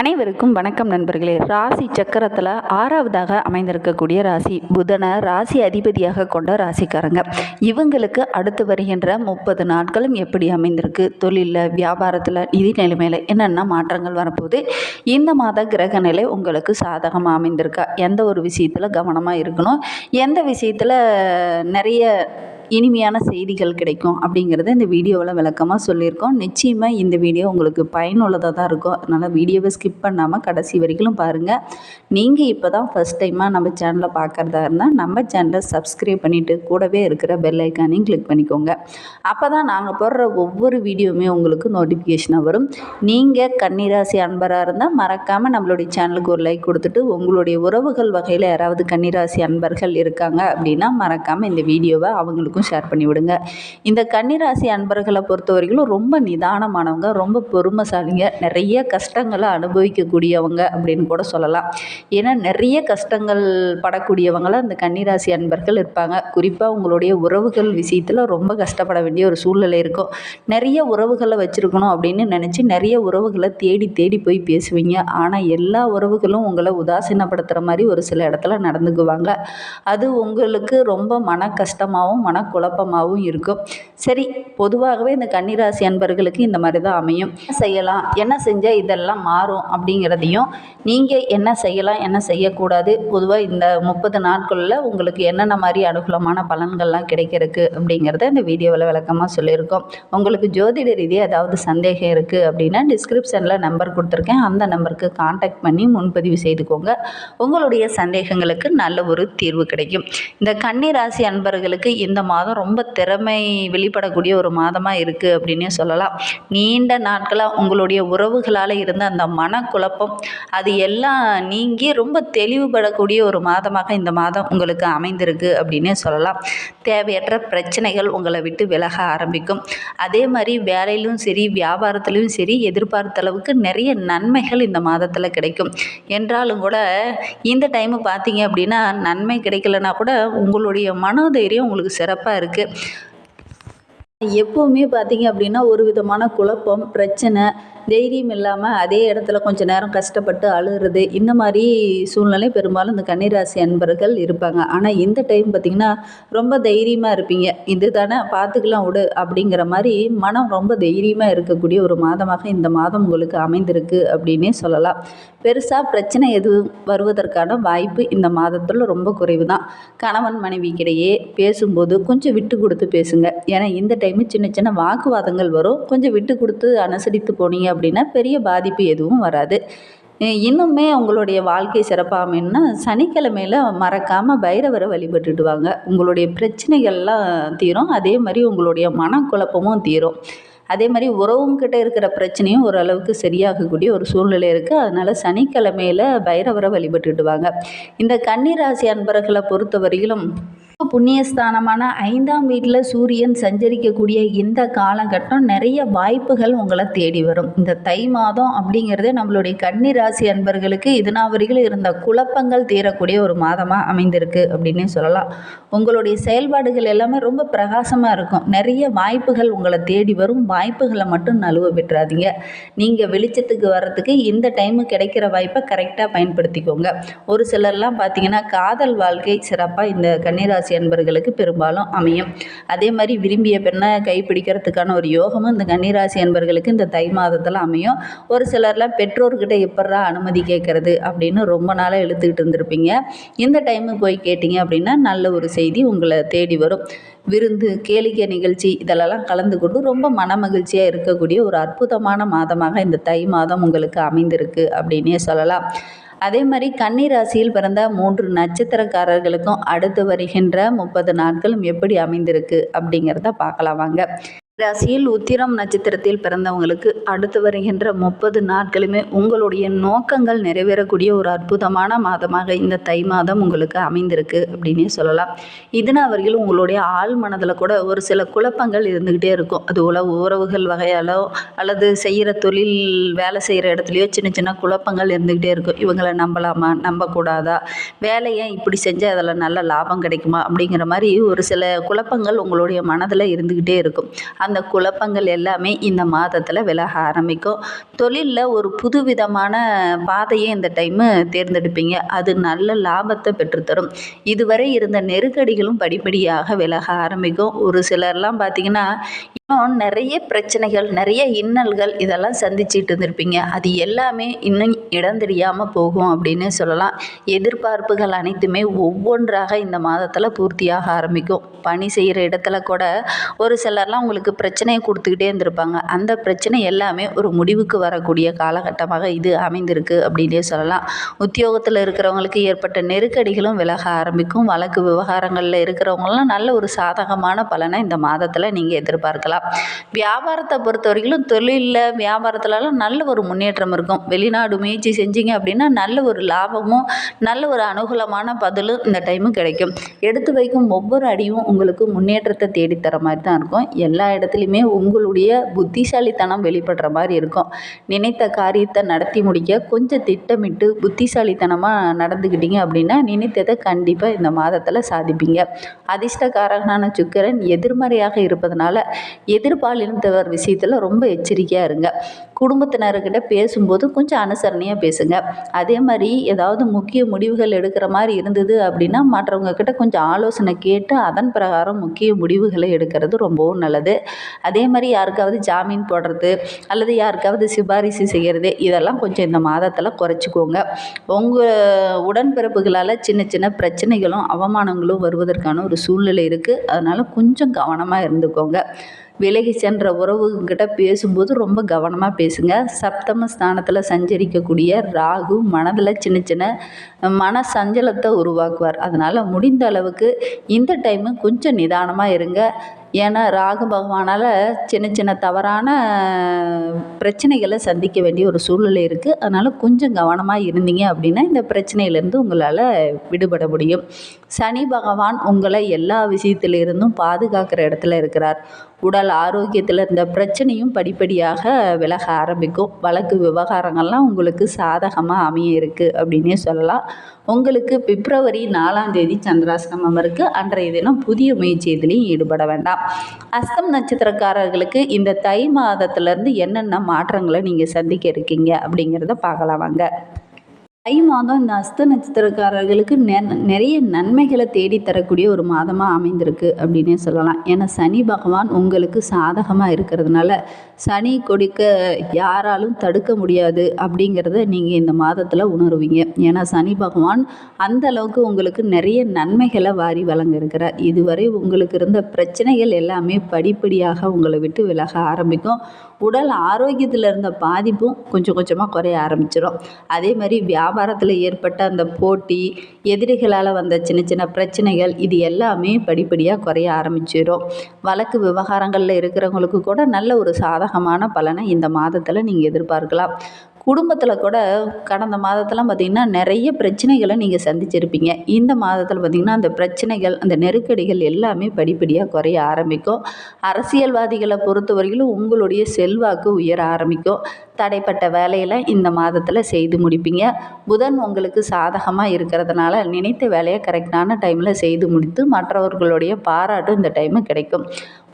அனைவருக்கும் வணக்கம் நண்பர்களே. ராசி சக்கரத்தில் ஆறாவதாக அமைந்திருக்கக்கூடிய ராசி புதனை ராசி அதிபதியாக கொண்ட ராசிக்காரங்க. இவங்களுக்கு அடுத்து வருகின்ற முப்பது நாட்களும் எப்படி அமைந்திருக்கு? தொழிலில் வியாபாரத்தில் நிதி நிலைமையில் என்னென்ன மாற்றங்கள் வரப்போகுது? இந்த மாத கிரக நிலை உங்களுக்கு சாதகமாக அமைந்திருக்கா? எந்த ஒரு விஷயத்தில் கவனமாக இருக்கணும்? எந்த விஷயத்தில் நிறைய இனிமையான செய்திகள் கிடைக்கும் அப்படிங்கிறத இந்த வீடியோவில் விளக்கமாக சொல்லியிருக்கோம். நிச்சயமாக இந்த வீடியோ உங்களுக்கு பயனுள்ளதாக தான் இருக்கும். அதனால் வீடியோவை ஸ்கிப் பண்ணாமல் கடைசி வரைக்கும் பாருங்கள் நீங்கள் இப்போ தான் ஃபஸ்ட் டைமாக நம்ம சேனலை பார்க்குறதா இருந்தால் நம்ம சேனலை சப்ஸ்கிரைப் பண்ணிவிட்டு கூடவே இருக்கிற பெல் ஐக்கானையும் கிளிக் பண்ணிக்கோங்க. அப்போ தான் நாங்கள் போடுற ஒவ்வொரு வீடியோவுமே உங்களுக்கு நோட்டிஃபிகேஷனாக வரும். நீங்கள் கன்னிராசி அன்பராக இருந்தால் மறக்காமல் நம்மளுடைய சேனலுக்கு ஒரு லைக் கொடுத்துட்டு உங்களுடைய உறவுகள் வகையில் யாராவது கன்னிராசி அன்பர்கள் இருக்காங்க அப்படின்னா மறக்காமல் இந்த வீடியோவை அவங்களுக்கும் ஷேர் பண்ணி விடுங்க. இந்த கன்னிராசி அன்பர்களை பொறுத்த வரைக்கும் ரொம்ப நிதானமானவங்க ரொம்ப பொறுமைசாலிங்க. நிறைய கஷ்டங்களை அனுபவிக்கக்கூடியவங்க அப்படின்னு கூட சொல்லலாம். ஏன்னா நிறைய கஷ்டங்கள் படக்கூடியவங்களாம் அந்த கன்னிராசி அன்பர்கள் இருப்பாங்க. குறிப்பாக உங்களுடைய உறவுகள் விஷயத்தில் ரொம்ப கஷ்டப்பட வேண்டிய ஒரு சூழ்நிலை இருக்கும். நிறைய உறவுகளை வச்சுருக்கணும் அப்படின்னு நினச்சி நிறைய உறவுகளை தேடி தேடி போய் பேசுவீங்க. ஆனால் எல்லா உறவுகளும் உங்களை உதாசீனப்படுத்துகிற மாதிரி ஒரு சில இடத்துல நடந்துக்குவாங்க. அது உங்களுக்கு ரொம்ப மன கஷ்டமாகவும் மன குழப்பமாகவும் இருக்கும். சரி பொதுவாகவே இந்த கன்னிராசி அன்பர்களுக்கு இந்த மாதிரி தான் அமையும் செய்யலாம்? என்ன செஞ்சால் இதெல்லாம் மாறும் அப்படிங்கிறதையும் நீங்கள் என்ன செய்யலாம் என்ன செய்யக்கூடாது? பொதுவாக இந்த முப்பது நாட்களில் உங்களுக்கு என்னென்ன மாதிரி அனுகூலமான பலன்கள்லாம் கிடைக்கிறதுக்கு அப்படிங்கிறத இந்த வீடியோவில் விளக்கமாக சொல்லியிருக்கோம். உங்களுக்கு ஜோதிட ரீதியாக ஏதாவது சந்தேகம் இருக்குது அப்படின்னா டிஸ்கிரிப்ஷனில் நம்பர் கொடுத்துருக்கேன். அந்த நம்பருக்கு காண்டாக்ட் பண்ணி முன்பதிவு செய்துக்கோங்க. உங்களுடைய சந்தேகங்களுக்கு நல்ல ஒரு தீர்வு கிடைக்கும். இந்த கன்னிராசி அன்பர்களுக்கு இந்த மாதம் ரொம்ப திறமை வெளிப்படக்கூடிய ஒரு மாதமாக இருக்குது அப்படின்னே சொல்லலாம். நீண்ட நாட்களாக உங்களுடைய உறவுகளால் இருந்த அந்த மனக்குழப்பம் அது எல்லாம் நீங்கி ரொம்ப தெளிவுபடக்கூடிய ஒரு மாதமாக இந்த மாதம் உங்களுக்கு அமைந்திருக்கு அப்படின்னே சொல்லலாம். தேவையற்ற பிரச்சனைகள் உங்களை விட்டு விலக ஆரம்பிக்கும். அதே மாதிரி வேலையிலும் சரி வியாபாரத்துலேயும் சரி எதிர்பார்த்த அளவுக்கு நிறைய நன்மைகள் இந்த மாதத்தில் கிடைக்கும். என்றாலும் கூட இந்த டைமு பார்த்தீங்க அப்படின்னா நன்மை கிடைக்கலனா கூட உங்களுடைய மனோதைரியம் உங்களுக்கு சிறப்பாக இருக்குது எப்போவுமே பார்த்தீங்க அப்படின்னா ஒரு விதமான குழப்பம் பிரச்சனை தைரியம் இல்லாமல் அதே இடத்துல கொஞ்ச நேரம் கஷ்டப்பட்டு அழுகிறது இந்த மாதிரி சூழ்நிலை பெரும்பாலும் இந்த கன்னிராசி அன்பர்கள் இருப்பாங்க. ஆனால் இந்த டைம் பார்த்திங்கன்னா ரொம்ப தைரியமாக இருப்பீங்க. இது தானே பார்த்துக்கலாம் விடு அப்படிங்கிற மாதிரி மனம் ரொம்ப தைரியமாக இருக்கக்கூடிய ஒரு மாதமாக இந்த மாதம் உங்களுக்கு அமைந்திருக்கு அப்படின்னே சொல்லலாம். பெருசாக பிரச்சனை எதுவும் வருவதற்கான வாய்ப்பு இந்த மாதத்தில் ரொம்ப குறைவு தான் கணவன் மனைவிக்கிடையே பேசும்போது கொஞ்சம் விட்டு கொடுத்து பேசுங்க. ஏன்னா இந்த டைமு சின்ன சின்ன வாக்குவாதங்கள் வரும். கொஞ்சம் விட்டு கொடுத்து அனுசரித்து போனீங்க அப்படின்னா பெரிய பாதிப்பு எதுவும் வராது. இன்னுமே உங்களுடைய வாழ்க்கை சிறப்பாக அமையணும்னா சனிக்கிழமையில் மறக்காமல் பைரவரை வழிபட்டுட்டு வாங்க உங்களுடைய பிரச்சனைகள்லாம் தீரும் அதே மாதிரி உங்களுடைய மனக்குழப்பமும் தீரும். அதே மாதிரி உறவுங்கிட்ட இருக்கிற பிரச்சனையும் ஓரளவுக்கு சரியாகக்கூடிய ஒரு சூழ்நிலை இருக்குது அதனால் சனிக்கிழமையில் பைரவரை வழிபட்டுட்டு வாங்க இந்த கன்னிராசி அன்பர்களை பொறுத்த வரையிலும் புண்ணியஸ்தானமான ஐந்தாம் வீட்டில் சூரியன் சஞ்சரிக்கக்கூடிய இந்த காலகட்டம் நிறைய வாய்ப்புகள் உங்களை தேடி வரும். இந்த தை மாதம் அப்படிங்கிறது நம்மளுடைய கன்னி ராசி அன்பர்களுக்கு இதுனா இருந்த குழப்பங்கள் தீரக்கூடிய ஒரு மாதமாக அமைந்திருக்கு அப்படின்னே சொல்லலாம். உங்களுடைய செயல்பாடுகள் எல்லாமே ரொம்ப பிரகாசமாக இருக்கும். நிறைய வாய்ப்புகள் உங்களை தேடி வரும். வாய்ப்புகளை மட்டும் நழுவ விட்டுறாதீங்க. நீங்கள் வெளிச்சத்துக்கு வர்றதுக்கு இந்த டைமு கிடைக்கிற வாய்ப்பை கரெக்டாக பயன்படுத்திக்கோங்க. ஒரு சிலர்லாம் பார்த்தீங்கன்னா காதல் வாழ்க்கை சிறப்பாக இந்த கன்னிராசி அன்பர்களுக்கு பெரும்பாலும் அமையும். அதே மாதிரி விரும்பிய பெண்ணை கைப்பிடிக்கிறதுக்கான ஒரு யோகமும் இந்த கன்னிராசி அன்பர்களுக்கு இந்த தை மாதத்தில் அமையும். ஒரு சிலர்லாம் பெற்றோர்கிட்ட எப்பட்றா அனுமதி கேட்குறது அப்படின்னு ரொம்ப நாளாக இழுத்துக்கிட்டு இருந்திருப்பீங்க. இந்த டைமு போய் கேட்டிங்க அப்படின்னா நல்ல ஒரு செய்தி உங்களை தேடி வரும். விருந்து கேளிக்கை நிகழ்ச்சி இதெல்லாம் கலந்து கொண்டு ரொம்ப மன மகிழ்ச்சியாக இருக்கக்கூடிய ஒரு அற்புதமான மாதமாக இந்த தை மாதம் உங்களுக்கு அமைந்திருக்கு அப்படின்னே சொல்லலாம். அதே மாதிரி கன்னி ராசியில் பிறந்த மூன்று நட்சத்திரக்காரர்களுக்கும் அடுத்து வருகின்ற முப்பது நாட்களும் எப்படி அமைந்திருக்கு அப்படிங்கிறத பார்க்கலாம் வாங்க. ராசியில் உத்திரம் நட்சத்திரத்தில் பிறந்தவங்களுக்கு அடுத்து வருகின்ற முப்பது நாட்களுமே உங்களுடைய நோக்கங்கள் நிறைவேறக்கூடிய ஒரு அற்புதமான மாதமாக இந்த தை மாதம் உங்களுக்கு அமைந்திருக்கு அப்படின்னே சொல்லலாம். இதுனா அவர்கள் உங்களுடைய ஆள் மனதில் கூட ஒரு சில குழப்பங்கள் இருந்துக்கிட்டே இருக்கும். அது உளவு உறவுகள் வகையாலோ அல்லது செய்கிற தொழில் வேலை செய்கிற இடத்துலையோ சின்ன சின்ன குழப்பங்கள் இருந்துக்கிட்டே இருக்கும். இவங்களை நம்பலாமா? நம்பக்கூடாதா? வேலையை இப்படி செஞ்சால் அதில் நல்ல லாபம் கிடைக்குமா? அப்படிங்கிற மாதிரி ஒரு சில குழப்பங்கள் உங்களுடைய மனதில் இருந்துக்கிட்டே இருக்கும். அந்த குழப்பங்கள் எல்லாமே இந்த மாதத்தில் விலக ஆரம்பிக்கும். தொழிலில் ஒரு புதுவிதமான பாதையை இந்த டைமு தேர்ந்தெடுப்பீங்க. அது நல்ல லாபத்தை பெற்றுத்தரும். இதுவரை இருந்த நெருக்கடிகளும் படிப்படியாக விலக ஆரம்பிக்கும். ஒரு சிலர்லாம் பார்த்திங்கன்னா நிறைய பிரச்சனைகள் நிறைய இன்னல்கள் இதெல்லாம் சந்திச்சுட்டு இருந்திருப்பீங்க. அது எல்லாமே இன்னும் இடம் தெரியாமல் போகும் அப்படின்னு சொல்லலாம். எதிர்பார்ப்புகள் அனைத்துமே ஒவ்வொன்றாக இந்த மாதத்தில் பூர்த்தியாக ஆரம்பிக்கும். பணி செய்கிற இடத்துல கூட ஒரு சிலர்லாம் உங்களுக்கு பிரச்சனையை கொடுத்துக்கிட்டே இருந்திருப்பாங்க. அந்த பிரச்சனை எல்லாமே ஒரு முடிவுக்கு வரக்கூடிய காலகட்டமாக இது அமைந்திருக்கு அப்படின்னே சொல்லலாம். உத்தியோகத்தில் இருக்கிறவங்களுக்கு ஏற்பட்ட நெருக்கடிகளும் விலக ஆரம்பிக்கும். வழக்கு விவகாரங்களில் இருக்கிறவங்களாம் நல்ல ஒரு சாதகமான பலனை இந்த மாதத்தில் நீங்கள் எதிர்பார்க்கலாம். வியாபாரத்தை பொறுத்த வரைக்கும் தொழிலில் வியாபாரத்துலலாம் நல்ல ஒரு முன்னேற்றம் இருக்கும். வெளிநாடு முயற்சி செஞ்சீங்க அப்படின்னா நல்ல ஒரு லாபமும் நல்ல ஒரு அனுகூலமான பதிலும் இந்த டைமு கிடைக்கும். எடுத்து வைக்கும் ஒவ்வொரு அடியும் உங்களுக்கு முன்னேற்றத்தை தேடித்தர மாதிரி தான் இருக்கும். எல்லா இடத்துலையுமே உங்களுடைய புத்திசாலித்தனம் வெளிப்படுற மாதிரி இருக்கும். நினைத்த காரியத்தை நடத்தி முடிக்க கொஞ்சம் திட்டமிட்டு புத்திசாலித்தனமாக நடந்துக்கிட்டீங்க அப்படின்னா நினைத்ததை கண்டிப்பாக இந்த மாதத்தில் சாதிப்பீங்க. அதிர்ஷ்டக்காரகனான சுக்கிரன் எதிர்மறையாக இருப்பதனால எதிர்பாலினத்தவர் விஷயத்தில் ரொம்ப எச்சரிக்கையாக இருங்க. குடும்பத்தினர்கிட்ட பேசும்போது கொஞ்சம் அனுசரணையாக பேசுங்க. அதே மாதிரி ஏதாவது முக்கிய முடிவுகள் எடுக்கிற மாதிரி இருந்தது அப்படின்னா மற்றவங்க கிட்ட கொஞ்சம் ஆலோசனை கேட்டு அதன் பிரகாரம் முக்கிய முடிவுகளை எடுக்கிறது ரொம்பவும் நல்லது. அதே மாதிரி யாருக்காவது ஜாமீன் போடுறது அல்லது யாருக்காவது சிபாரிசு செய்கிறது இதெல்லாம் கொஞ்சம் இந்த மாதத்தில் குறைச்சிக்கோங்க. உங்கள் உடன்பிறப்புகளால் சின்ன சின்ன பிரச்சனைகளும் அவமானங்களும் வருவதற்கான ஒரு சூழ்நிலை இருக்குது அதனால் கொஞ்சம் கவனமாக இருந்துக்கோங்க. விலகி சென்ற உறவுகிட்ட பேசும்போது ரொம்ப கவனமாக பேசுங்க. சப்தம ஸ்தானத்தில் சஞ்சரிக்கக்கூடிய ராகு மனதில் சின்ன சின்ன மன சஞ்சலத்தை உருவாக்குவார். அதனால் முடிந்த அளவுக்கு இந்த டைமு கொஞ்சம் நிதானமாக இருங்க. ஏன்னா ராகு பகவானால் சின்ன சின்ன தவறான பிரச்சனைகளை சந்திக்க வேண்டிய ஒரு சூழ்நிலை இருக்குது அதனால் கொஞ்சம் கவனமாக இருந்தீங்க அப்படின்னா இந்த பிரச்சனையிலேருந்து உங்களால் விடுபட முடியும். சனி பகவான் உங்களை எல்லா விஷயத்திலிருந்தும் பாதுகாக்கிற இடத்துல இருக்கிறார். உடல் ஆரோக்கியத்தில் இருந்த பிரச்சனையும் படிப்படியாக விலக ஆரம்பிக்கும். வழக்கு விவகாரங்கள்லாம் உங்களுக்கு சாதகமாக அமைய இருக்குது அப்படின்னே சொல்லலாம். உங்களுக்கு பிப்ரவரி நாலாம் தேதி சந்திராசிரமம் இருக்குது அன்றைய தினம் புதிய முயற்சி ஈடுபட வேண்டாம். அஸ்தம் நட்சத்திரக்காரர்களுக்கு இந்த தை மாதத்துலேருந்து என்னென்ன மாற்றங்களை நீங்கள் சந்திக்க இருக்கீங்க அப்படிங்கிறத பார்க்கலாம் வாங்க. தை மாதம் இந்த அஸ்த நட்சத்திரக்காரர்களுக்கு நெ நிறைய நன்மைகளை தேடி தரக்கூடிய ஒரு மாதமாக அமைந்திருக்கு அப்படின்னே சொல்லலாம். ஏன்னா சனி பகவான் உங்களுக்கு சாதகமாக இருக்கிறதுனால சனி கொடுக்க யாராலும் தடுக்க முடியாது அப்படிங்கிறத நீங்கள் இந்த மாதத்தில் உணருவீங்க. ஏன்னா சனி பகவான் அந்த அளவுக்கு உங்களுக்கு நிறைய நன்மைகளை வாரி வழங்க இருக்கிறார் இதுவரை உங்களுக்கு இருந்த பிரச்சனைகள் எல்லாமே படிப்படியாக உங்களை விட்டு விலக ஆரம்பிக்கும். உடல் ஆரோக்கியத்தில் இருந்த பாதிப்பும் கொஞ்சம் கொஞ்சமாக குறைய ஆரம்பிச்சிடும் அதே மாதிரி வியா வியாபாரத்தில் ஏற்பட்ட அந்த போட்டி எதிரிகளால் வந்த சின்ன சின்ன பிரச்சனைகள் இது எல்லாமே படிப்படியாக குறைய ஆரம்பிச்சிடும் வழக்கு விவகாரங்களில் இருக்கிறவங்களுக்கு கூட நல்ல ஒரு சாதகமான பலனை இந்த மாதத்தில் நீங்கள் எதிர்பார்க்கலாம். குடும்பத்தில் கூட கடந்த மாதத்தெல்லாம் பார்த்திங்கன்னா நிறைய பிரச்சனைகளை நீங்கள் சந்திச்சிருப்பீங்க. இந்த மாதத்தில் பார்த்திங்கன்னா அந்த பிரச்சனைகள் அந்த நெருக்கடிகள் எல்லாமே படிப்படியாக குறைய ஆரம்பிக்கும். அரசியல்வாதிகளை பொறுத்தவரையிலும் உங்களுடைய செல்வாக்கு உயர ஆரம்பிக்கும். தடைப்பட்ட வேலையில் இந்த மாதத்தில் செய்து முடிப்பீங்க. புதன் உங்களுக்கு சாதகமாக இருக்கிறதுனால நினைத்த வேலையை கரெக்டான டைமில் செய்து முடித்து மற்றவர்களுடைய பாராட்டும் இந்த டைமு கிடைக்கும்.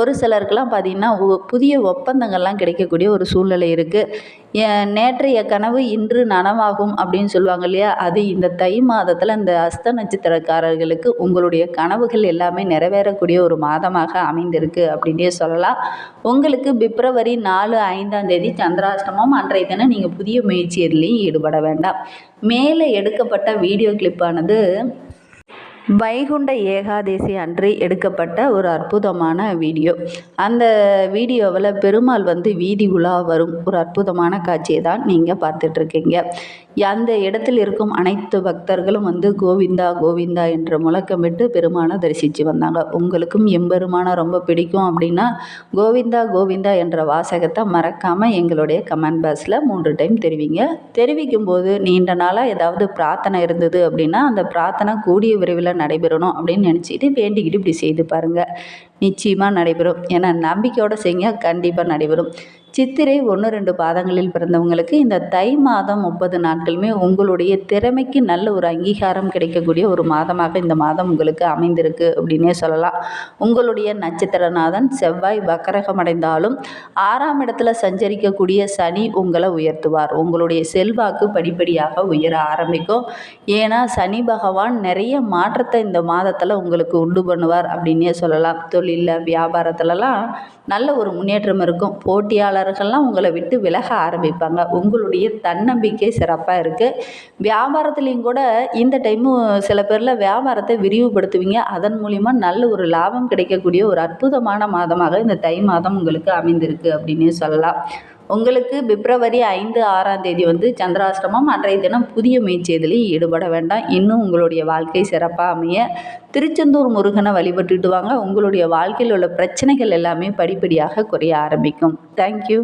ஒரு சிலருக்கெல்லாம் பார்த்திங்கன்னா புதிய ஒப்பந்தங்கள்லாம் கிடைக்கக்கூடிய ஒரு சூழ்நிலை இருக்குது நேற்றைய கனவு இன்று நனவாகும் அப்படின்னு சொல்லுவாங்க இல்லையா? அது இந்த தை மாதத்தில் இந்த அஸ்த நட்சத்திரக்காரர்களுக்கு உங்களுடைய கனவுகள் எல்லாமே நிறைவேறக்கூடிய ஒரு மாதமாக அமைந்திருக்கு அப்படின்னே சொல்லலாம். உங்களுக்கு பிப்ரவரி நாலு ஐந்தாம் தேதி சந்திராஷ்டமம். அன்றைய தினம் நீங்கள் புதிய முயற்சி எதுலேயும் ஈடுபட வேண்டாம். மேலே எடுக்கப்பட்ட வீடியோ கிளிப்பானது வைகுண்ட ஏகாதேசி அன்று எடுக்கப்பட்ட ஒரு அற்புதமான வீடியோ. அந்த வீடியோவில் பெருமாள் வந்து வீதி உலா வரும். ஒரு அற்புதமான காட்சியை தான் நீங்கள் பார்த்துட்ருக்கீங்க அந்த இடத்தில் இருக்கும் அனைத்து பக்தர்களும் வந்து கோவிந்தா கோவிந்தா என்ற முழக்கமிட்டு பெருமானை தரிசித்து வந்தாங்க. உங்களுக்கும் எம்பெருமானை ரொம்ப பிடிக்கும் அப்படின்னா கோவிந்தா கோவிந்தா என்ற வாசகத்தை மறக்காமல் எங்களுடைய கமெண்ட் பாக்ஸில் மூன்று டைம் தெரிவிங்க. தெரிவிக்கும் போது நீண்ட நாளாக ஏதாவது பிரார்த்தனை இருந்தது அப்படின்னா அந்த பிரார்த்தனை கூடிய விரைவில் நடைபெறணும் அப்படின்னு நினச்சிட்டு வேண்டிக்கிட்டு இப்படி செய்து பாருங்கள் நிச்சயமாக நடைபெறும். ஏன்னா நம்பிக்கையோடு செய்யுங்க. கண்டிப்பாக நடைபெறும். சித்திரை ஒன்று ரெண்டு பாதங்களில் பிறந்தவங்களுக்கு இந்த தை மாதம் முப்பது நாட்களுமே உங்களுடைய திறமைக்கு நல்ல ஒரு அங்கீகாரம் கிடைக்கக்கூடிய ஒரு மாதமாக இந்த மாதம் உங்களுக்கு அமைந்திருக்கு அப்படின்னே சொல்லலாம். உங்களுடைய நட்சத்திரநாதன் செவ்வாய் வக்கரகம் அடைந்தாலும் ஆறாம் இடத்துல சஞ்சரிக்கக்கூடிய சனி உங்களை உயர்த்துவார். உங்களுடைய செல்வாக்கு படிப்படியாக உயர ஆரம்பிக்கும். ஏன்னா சனி பகவான் நிறைய மாற்றத்தை இந்த மாதத்தில் உங்களுக்கு உண்டு பண்ணுவார் அப்படின்னே சொல்லலாம். தொழில் தொழிலில் வியாபாரத்துலலாம் நல்ல ஒரு முன்னேற்றம் இருக்கும். போட்டியாளர்கள்லாம் உங்களை விட்டு விலக ஆரம்பிப்பாங்க. உங்களுடைய தன்னம்பிக்கை சிறப்பாக இருக்குது வியாபாரத்துலேயும் கூட இந்த டைமு சில பேரில் வியாபாரத்தை விரிவுபடுத்துவீங்க. அதன் மூலிமா நல்ல ஒரு லாபம் கிடைக்கக்கூடிய ஒரு அற்புதமான மாதமாக இந்த தை மாதம் உங்களுக்கு அமைந்திருக்கு அப்படின்னே சொல்லலாம். உங்களுக்கு பிப்ரவரி ஐந்து ஆறாம் தேதி வந்து சந்திராஷ்டமம். அன்றைய தினம் புதிய முயற்சியதில் ஈடுபட வேண்டாம். இன்னும் உங்களுடைய வாழ்க்கை சிறப்பாக அமைய திருச்செந்தூர் முருகனை வழிபட்டுட்டு வாங்க. உங்களுடைய வாழ்க்கையில் உள்ள பிரச்சனைகள் எல்லாமே படிப்படியாக குறைய ஆரம்பிக்கும். தேங்க்யூ